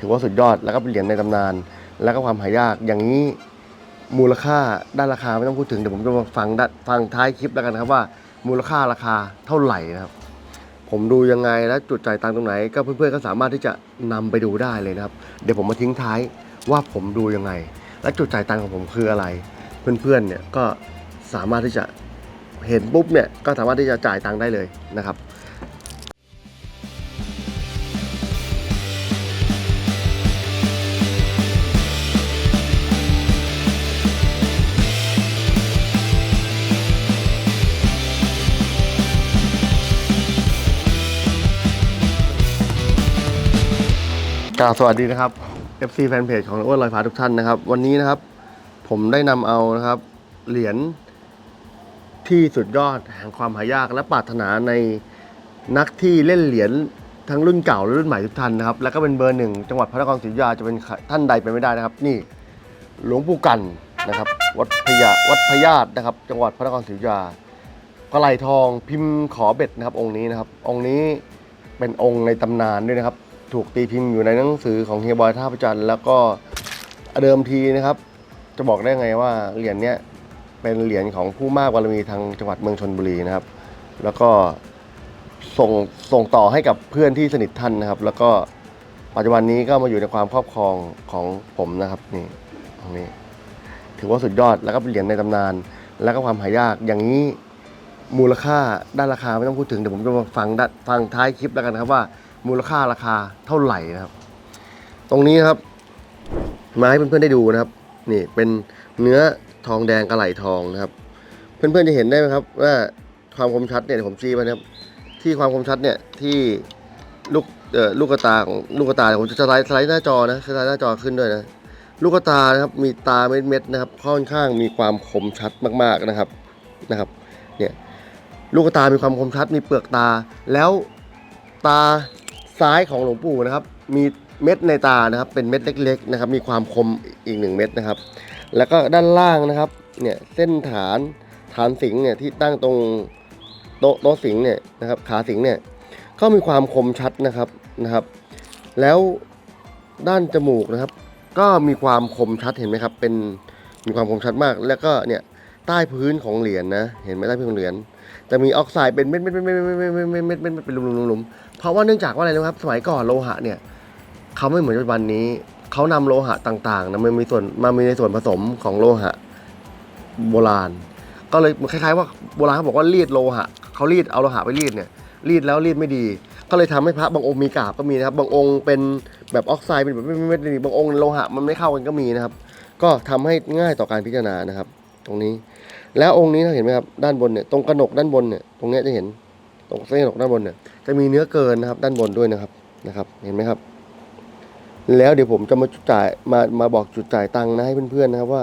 ถือว่าสุดยอดแล้วก็เป็นเหรียญในตำนาน แล้วก็ความหายากอย่างนี้มูลค่าด้านราคาไม่ต้องพูดถึงเดี๋ยวผมจะมาฟังด้านฟังท้ายคลิปแล้วกันนะครับว่า มูลค่าราคาเท่าไหร่นะครับ ผมดูยังไงและจุดจ่ายตังตรงไหน ก็เพื่อนๆก็สามารถที่จะนำไปดูได้เลยนะครับ เดี๋ยวผมมาทิ้งท้ายว่าผมดูยังไง และจุดจ่ายตังของผมคืออะไร เพื่อนๆเนี่ยก็สามารถที่จะเห็นปุ๊บเนี่ยก็สามารถที่จะจ่ายตังได้เลยนะครับ กล่าวสวัสดีนะครับ FC แฟนเพจของอ้วนลอยฟ้าทุกท่านนะครับ วันนี้นะครับ ผมได้นำเอานะครับ เหรียญที่สุดยอดแห่งความหายากและปรารถนาในนักที่เล่นเหรียญทั้งรุ่นเก่าและรุ่นใหม่ทุกท่านนะครับ แล้วก็เป็นเบอร์หนึ่งจังหวัดพระนครศรีอยุธยาจะเป็นท่านใดไปไม่ได้นะครับ นี่หลวงปู่กันนะครับ วัดพญาวัดพญาตนะครับ จังหวัดพระนครศรีอยุธยากระไหลทองพิมพ์ขอเบ็ดนะครับ องค์นี้นะครับ องค์นี้เป็นองค์ในตำนานด้วยนะครับ ถูกตีพิมพ์อยู่ในหนังสือของเฮียบอยท่าประจันแล้วก็เดิมทีนะครับ จะบอกได้ไงว่าเหรียญเนี้ยเป็นเหรียญของผู้มากบารมีทางจังหวัดเมืองชนบุรีนะครับ แล้วก็ส่งส่งต่อให้กับเพื่อนที่สนิทท่านนะครับ แล้วก็ปัจจุบันนี้ก็มาอยู่ในความครอบครองของผมนะครับนี่ตรงนี้ถือว่าสุดยอดแล้วก็เป็นเหรียญในตำนาน แล้วก็ความหายากอย่างนี้มูลค่าด้านราคาไม่ต้องพูดถึงเดี๋ยวผมจะมาฟังด้านฟังท้ายคลิปแล้วกันนะครับว่า มูลค่าราคาเท่าไหร่นะครับ ตรงนี้นะครับ มาให้เพื่อนๆได้ดูนะครับ นี่เป็นเนื้อทองแดงกระไหลทองนะครับ เพื่อนๆจะเห็นได้ไหมครับ ว่าความคมชัดเนี่ยผมชี้ไปนะครับ ที่ความคมชัดเนี่ยที่ลูกเอ่อลูกกตาของลูกกตาผมจะสไลด์สไลด์หน้าจอนะสไลด์หน้าจอขึ้นด้วยนะลูกกตานะครับมีตาเม็ดๆนะครับ ค่อนข้างมีความคมชัดมากๆนะครับนะครับเนี่ยลูกกตามีความคมชัดมีเปลือกตา แล้วตา ซ้ายของหลวงปู่นะครับ มีเม็ดในตานะครับ เป็นเม็ดเล็ก ๆ นะครับ มีความคมอีกหนึ่งเม็ดนะครับ แล้วก็ด้านล่างนะครับ เนี่ยเส้นฐานฐานสิงเนี่ยที่ตั้งตรงโต๊ะโต๊ะสิงเนี่ยนะครับ ขาสิงเนี่ยก็มีความคมชัดนะครับนะครับ แล้วด้านจมูกนะครับ ก็มีความคมชัดเห็นไหมครับ เป็นมีความคมชัดมาก แล้วก็เนี่ยใต้พื้นของเหรียญนะ เห็นไหมใต้พื้นของเหรียญจะมีออกไซด์เป็นเม็ดเม็ดเม็ดเม็ดเม็ดเม็ดเม็ดเป็นหลุมหลุมหลุม เพราะว่าเนื่องจากว่าอะไรนะครับ สมัยก่อนโลหะเนี่ยเขาไม่เหมือนปัจจุบันนี้เขานำโลหะต่างๆนะมันมีส่วนมามีในส่วนผสมของโลหะโบราณ ก็เลยคล้ายๆ ว่าโบราณเขาบอกว่ารีดโลหะเขารีดเอาโลหะไปรีดเนี่ยรีดแล้วรีดไม่ดี ก็เลยทำให้พระบางองค์มีกาบก็มีนะครับ บางองค์เป็นแบบออกไซด์เป็นแบบไม่ไม่ไม่บางองค์โลหะมันไม่เข้ากันก็มีนะครับ ก็ทำให้ง่ายต่อการพิจารณานะครับ ตรงนี้ แล้วองค์นี้เราเห็นไหมครับด้านบนเนี่ยตรงกระหนกด้านบนเนี่ยตรงเนี้ยจะเห็น ตรงเส้นกระหนกด้านบนเนี่ยจะมีเนื้อเกินนะครับ ด้านบนด้วยนะครับนะครับ เห็นไหมครับ แล้วเดี๋ยวผมจะมาจุดจ่ายมามาบอกจุดจ่ายตังค์นะให้เพื่อนๆนะครับว่า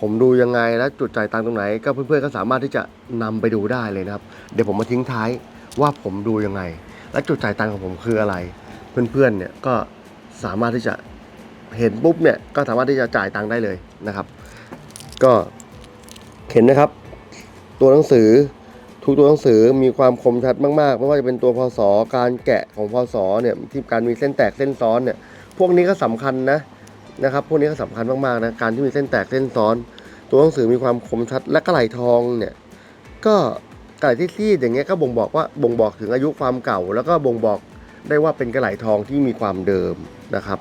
ผมดูยังไงและจุดจ่ายตังค์ตรงไหน ก็เพื่อนๆก็สามารถที่จะนำไปดูได้เลยนะครับ เดี๋ยวผมมาทิ้งท้ายว่าผมดูยังไง และจุดจ่ายตังค์ของผมคืออะไร เพื่อนๆเนี่ยก็สามารถที่จะเห็นปุ๊บเนี่ยก็สามารถที่จะจ่ายตังค์ได้เลยนะครับ ก็เห็นนะครับ ตัวหนังสือ ทุกตัวหนังสือมีความคมชัดมากๆ ไม่ว่าจะเป็นตัวพศการแกะของพศเนี่ยที่การมีเส้นแตกเส้นซ้อนเนี่ย พวกนี้ก็สำคัญนะนะครับ พวกนี้ก็สำคัญมากๆนะการที่มีเส้นแตกเส้นซ้อน ตัวหนังสือมีความคมชัดและกระไหลทองเนี่ย ก็กระไหลที่ซีดอย่างเงี้ยก็บ่งบอกว่าบ่งบอกถึงอายุความเก่า แล้วก็บ่งบอกได้ว่าเป็นกระไหลทองที่มีความเดิมนะครับ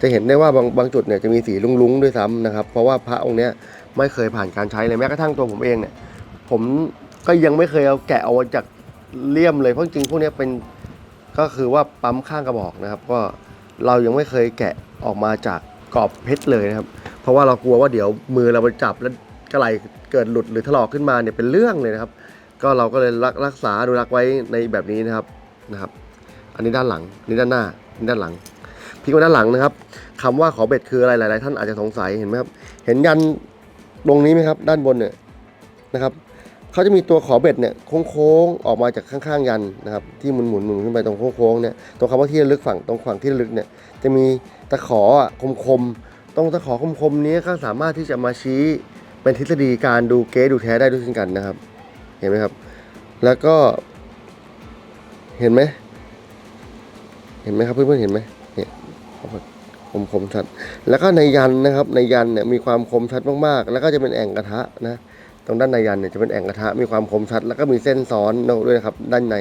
จะเห็นได้ว่าบางบางจุดเนี่ยจะมีสีลุ้งๆด้วยซ้ำนะครับ เพราะว่าพระองค์เนี้ยไม่เคยผ่านการใช้เลยแม้กระทั่งตัวผมเองเนี่ยผม ก็ยังไม่เคยเอาแกะเอาจากเลี่ยมเลยเพราะจริงๆพวกนี้เป็นก็คือว่าปั๊มข้างกระบอกนะครับ ก็เรายังไม่เคยแกะออกมาจากกรอบเพชรเลยนะครับ เพราะว่าเรากลัวว่าเดี๋ยวมือเราไปจับแล้วกระไหลเกิดหลุดหรือถลอกขึ้นมาเนี่ยเป็นเรื่องเลยนะครับ ก็เราก็เลยรักรักษาอนุรักไว้ในแบบนี้นะครับนะครับ อันนี้ด้านหลังนี่ด้านหน้านี่ด้านหลังพลิกมาด้านหลังนะครับคำว่าขอเบ็ดคืออะไรหลาย ๆ ท่านอาจจะสงสัยเห็นไหมครับ เห็นยันตรงนี้ไหมครับ ด้านบนเนี่ยนะครับ เขาจะมีตัวขอเบ็ดเนี่ยโค้งๆออกมาจากข้างๆยันนะครับที่หมุนหมุนหมุนขึ้นไปตรงโค้งๆเนี่ยตรงคำว่าที่ระลึกฝั่งตรงฝั่งที่ระลึกเนี่ยจะมีตะขอคมๆตรงตะขอคมๆนี้ก็สามารถที่จะมาชี้เป็นทฤษฎีการดูเก๊ดูแท้ได้ด้วยเช่นกันนะครับ เห็นไหมครับ แล้วก็ เห็นไหมเห็นไหมครับเพื่อนๆเห็นไหมเนี่ยคมคมชัด แล้วก็ในยันนะครับ ในยันเนี่ยมีความคมชัดมากๆ แล้วก็จะเป็นแอ่งกระทะนะ ตรงด้านในยันเนี่ยจะเป็นแอ่งกระทะมีความคมชัด แล้วก็มีเส้นซ้อนด้วยนะครับ ด้านใน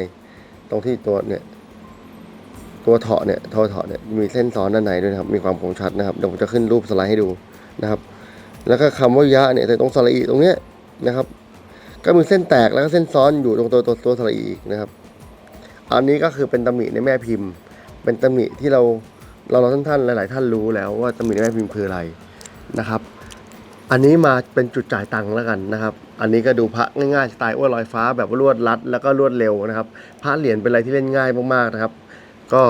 ตรงที่ตัวเนี่ยตัวเถาะเนี่ยทอเถาะเนี่ยมีเส้นซ้อนด้านในด้วยนะครับ มีความคมชัดนะครับเดี๋ยวผมจะขึ้นรูปสไลด์ให้ดูนะครับ แล้วก็คำว่ายะเนี่ยตรงสระอีตรงเนี้ยนะครับ ก็มีเส้นแตกแล้วก็เส้นซ้อนอยู่ตรงตัวตัวตัวสระอีกนะครับ อันนี้ก็คือเป็นตำหนิในแม่พิมพ์ เป็นตำหนิที่เราเราเราท่านๆหลาย ๆ ท่านรู้แล้วว่าตำหนิในแม่พิมพ์คืออะไรนะครับ อันนี้มาเป็นจุดจ่ายตังค์แล้วกันนะครับ อันนี้ก็ดูพระง่ายๆสไตล์อ้วนลอยฟ้าแบบรวดรัด แล้วก็รวดเร็วนะครับ พระเหรียญเป็นอะไรที่เล่นง่ายมากๆนะครับ ก็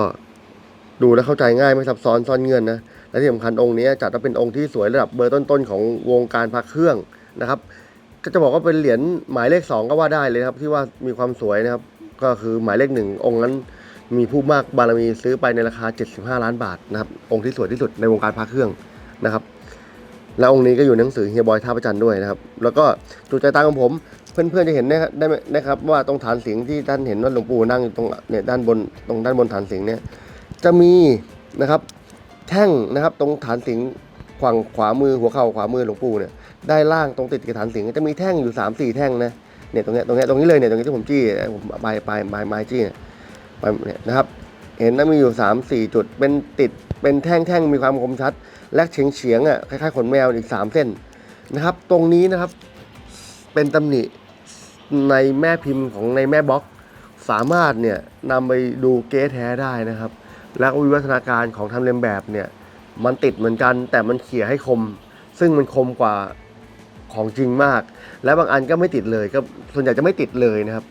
ดูแล้วเข้าใจง่ายไม่ซับซ้อนซ่อนเงื่อนนะ และที่สำคัญองค์นี้จัดว่าเป็นองค์ที่สวยระดับเบอร์ต้นๆของวงการพระเครื่องนะครับ ก็จะบอกว่าเป็นเหรียญหมายเลขสองก็ว่าได้เลยครับ ที่ว่ามีความสวยนะครับ ก็คือหมายเลขหนึ่งองค์นั้นมีผู้มากบารมีซื้อไปในราคา 75 ล้านบาทนะครับ องค์ที่สวยที่สุดในวงการพระเครื่องนะครับ และองค์นี้ก็อยู่หนังสือเฮียบอยท่าประจันด้วยนะครับ แล้วก็จุดใจตังของผม เพื่อนๆจะเห็นได้ได้ไหมนะครับ ว่าตรงฐานสิงที่ท่านเห็นว่าหลวงปู่นั่งอยู่ตรงเนี่ยด้านบนตรงด้านบนฐานสิงเนี่ยจะมีนะครับแท่งนะครับตรงฐานสิงห์ฝั่งขวามือหัวเข่าขวามือหลวงปู่เนี่ยได้ล่างตรงติดกับฐานสิงจะมีแท่งอยู่3ามสี่แท่งนะเนี่ยตรงเนี้ยตรงเนี้ยตรงนี้เลยเนี่ยตรงนี้ที่ผมจี้ผมปลายปลายปลายไม้จี้เนี่ยปเนี่ยนะครับ เห็นนะมีอยู่3ามสี่จุด เป็นติดเป็นแท่งแท่งมีความคมชัด และเฉียงเฉียงๆอะคล้ายๆขนแมวอีก 3 เส้นนะครับ ตรงนี้นะครับเป็นตำหนิในแม่พิมพ์ของในแม่บล็อก สามารถเนี่ยนำไปดูเก๊แท้ได้นะครับ และวิวัฒนาการของทำเลียนแบบเนี่ยมันติดเหมือนกันแต่มันเขี่ยให้คม ซึ่งมันคมกว่าของจริงมาก และบางอันก็ไม่ติดเลยก็ส่วนใหญ่จะไม่ติดเลยนะครับ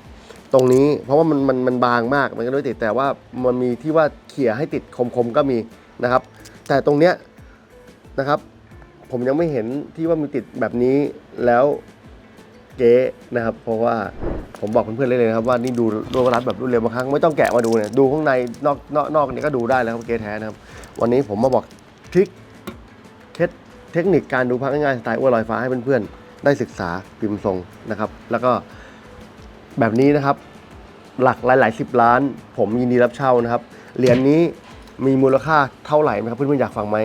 ตรงนี้ เพราะว่ามันมันมันบางมากมันก็ไม่ติดแต่ว่ามันมีที่ว่าเขี่ยให้ติดคมๆก็มีนะครับ แต่ตรงเนี้ยนะครับ ผมยังไม่เห็นที่ว่ามีติดแบบนี้แล้วเก๊นะครับ เพราะว่าผมบอกเพื่อนๆเลยนะครับว่านี่ดูรวบรัดแบบรวดเร็วบางครั้งไม่ต้องแกะมาดูเนี่ยดูข้างในนอกนอกนอกนี้ก็ดูได้แล้วครับเก๊แท้นะครับ วันนี้ผมมาบอกทริคเคล็ดเทคนิคการดูพักง่ายๆสไตล์อ้วนลอยฟ้าให้เพื่อนๆได้ศึกษาพิมพ์ทรงนะครับ แล้วก็ แบบนี้นะครับ หลักหลายๆสิบล้าน ผมยินดีรับเช่านะครับ เหรียญนี้มีมูลค่าเท่าไหร่ไหมครับเพื่อนๆอยากฟังไหม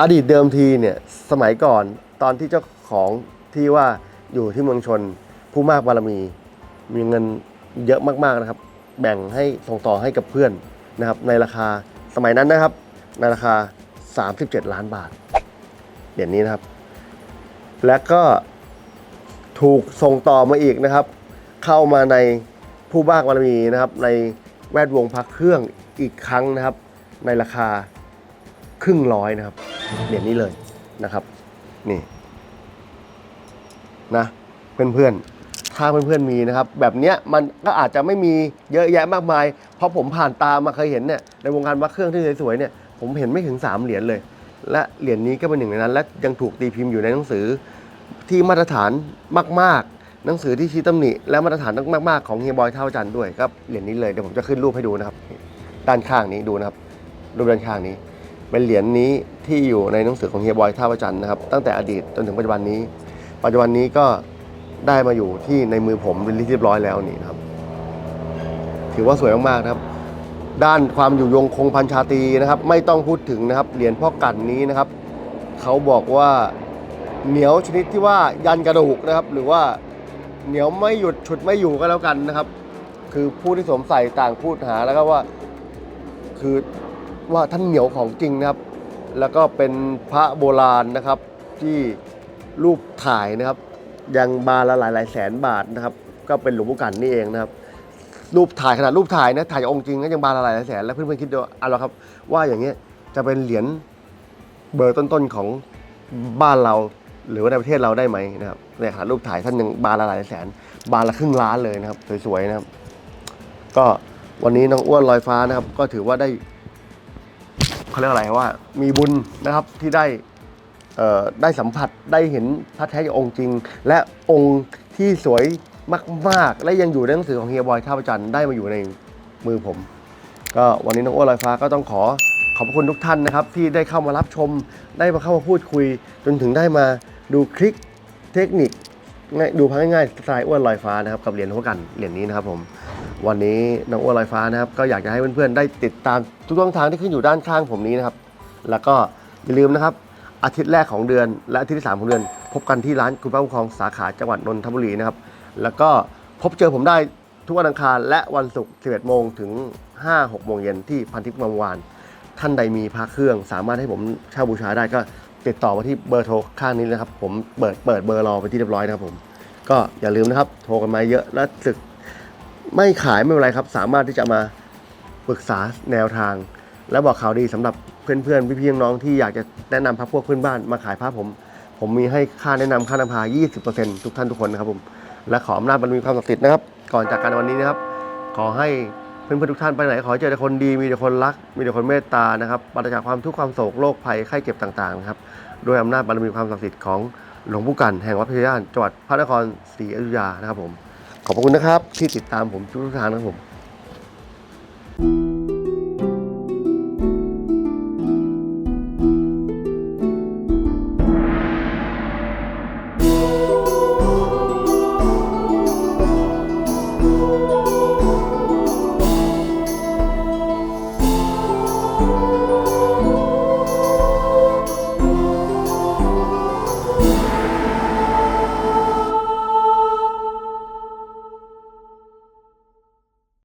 อดีตเดิมทีเนี่ยสมัยก่อนตอนที่เจ้าของที่ว่าอยู่ที่เมืองชนผู้มากบารมี มีเงินเยอะมากๆนะครับ แบ่งให้ส่งต่อให้กับเพื่อนนะครับ ในราคาสมัยนั้นนะครับ ในราคา 37 ล้านบาทเหรียญนี้นะครับ และก็ ถูกส่งต่อมาอีกนะครับ เข้ามาในผู้บ้าบารมีนะครับ ในแวดวงพักเครื่องอีกครั้งนะครับ ในราคาครึ่งร้อยนะครับเหรียญนี้เลยนะครับ นี่นะเพื่อนๆถ้าเพื่อนๆมีนะครับ แบบเนี้ยมันก็อาจจะไม่มีเยอะแยะมากมาย เพราะผมผ่านตามาเคยเห็นเนี่ยในวงการพักเครื่องที่สวยๆเนี่ยผมเห็นไม่ถึงสามเหรียญเลย และเหรียญนี้ก็เป็นหนึ่งในนั้น และยังถูกตีพิมพ์อยู่ในหนังสือ ที่มาตรฐานมาก ๆ หนังสือที่ชี้ตำหนิ และมาตรฐานมากๆของเฮียบอยเท่าจันด้วยครับเหรียญนี้เลยเดี๋ยวผมจะขึ้นรูปให้ดูนะครับ ด้านข้างนี้ดูนะครับรูปด้านข้างนี้ เป็นเหรียญนี้ที่อยู่ในหนังสือของเฮียบอยท่าประจันนะครับตั้งแต่อดีตจนถึงปัจจุบันนี้ ปัจจุบันนี้ก็ได้มาอยู่ที่ในมือผมเป็นที่เรียบร้อยแล้วนี่นะครับ ถือว่าสวยมากๆนะครับ ด้านความอยู่ยงคงพันชาตีนะครับ ไม่ต้องพูดถึงนะครับเหรียญพ่อกันนี้นะครับเขาบอกว่า เหนียวชนิดที่ว่ายันกระดูกนะครับ หรือว่าเหนียวไม่หยุดฉุดไม่อยู่ก็แล้วกันนะครับ คือผู้ที่สวมใส่ต่างพูดหาแล้วก็ว่าคือว่าท่านเหนียวของจริงนะครับ แล้วก็เป็นพระโบราณนะครับ ที่รูปถ่ายนะครับ ยังบาละหลายหลายแสนบาทนะครับ ก็เป็นหลวงปู่กันนี่เองนะครับ รูปถ่ายขนาดรูปถ่ายนะถ่ายองค์จริงก็ยังบาละหลายหลายแสนแล้วเพื่อนๆคิดดูเอาละครับ ว่าอย่างเงี้ยจะเป็นเหรียญเบอร์ต้นๆของบ้านเรา หรือว่าในประเทศเราได้ไหมนะครับในขนาดรูปถ่ายท่านยังบาทละหลายแสน บาทละครึ่งล้านเลยนะครับสวยๆนะครับ ก็วันนี้น้องอ้วนลอยฟ้านะครับ ก็ถือว่าได้เขาเรียกอะไรว่า มีบุญนะครับที่ได้ได้สัมผัสได้เห็นพระแท้องค์จริง และองค์ที่สวยมาก ๆ และยังอยู่ในหนังสือของเฮียบอยท่าประจันได้มาอยู่ในมือผม ก็วันนี้น้องอ้วนลอยฟ้าก็ต้องขอขอบคุณทุกท่านนะครับ ที่ได้เข้ามารับชมได้มาเข้ามาพูดคุยจนถึงได้มา ดูคลิกเทคนิคง่ายดูพังง่ายๆสไตล์อ้วนลอยฟ้านะครับกับเหรียญหัวกันเหรียญนี้นะครับผมวันนี้น้องอ้วนลอยฟ้านะครับก็อยากจะให้เพื่อนๆได้ติดตามทุกช่องทางที่ขึ้นอยู่ด้านข้างผมนี้นะครับ แล้วก็อย่าลืมนะครับอาทิตย์แรกของเดือน และอาทิตย์ที่สามของเดือน พบกันที่ร้านคุณป้าผู้ครองสาขาจังหวัดนนทบุรีนะครับแล้วก็พบเจอผมได้ทุกวันอังคารและวันศุกร์ 11 โมงถึง 5-6 โมงเย็นที่พันทิพย์มังวาน ท่านใดมีพระเครื่องสามารถให้ผมเช่าบูชาได้ก็ ติดต่อมาที่เบอร์โทรข้างนี้นะครับ ผมเปิดเปิดเบอร์รอไปที่เรียบร้อยนะครับผม ก็อย่าลืมนะครับ โทรกันมาเยอะและศึกไม่ขายไม่เป็นไรครับ สามารถที่จะมาปรึกษาแนวทาง และบอกข่าวดีสำหรับเพื่อนๆพี่ๆน้องๆที่อยากจะแนะนำพระพวกเพื่อนบ้านมาขายพระผม ผมมีให้ค่าแนะนำค่านำพา 20%ทุกท่านทุกคนนะครับผม และขออำนาจบารมีความศักดิ์สิทธิ์นะครับ ก่อนจากกันวันนี้นะครับ ขอให้ เพื่อนๆทุกท่านไปไหนขอเจอแต่คนดีมีแต่คนรัก มีแต่คนเมตตานะครับปราศจากความทุกข์ความโศกโรคภัยไข้เจ็บต่างๆนะครับด้วยอำนาจบารมีความศักดิ์สิทธิ์ของหลวงปู่กันแห่งวัดพระยานจังหวัดพระนครศรีอยุธยานะครับผมขอบพระคุณนะครับที่ติดตามผมทุกๆทางนะครับผม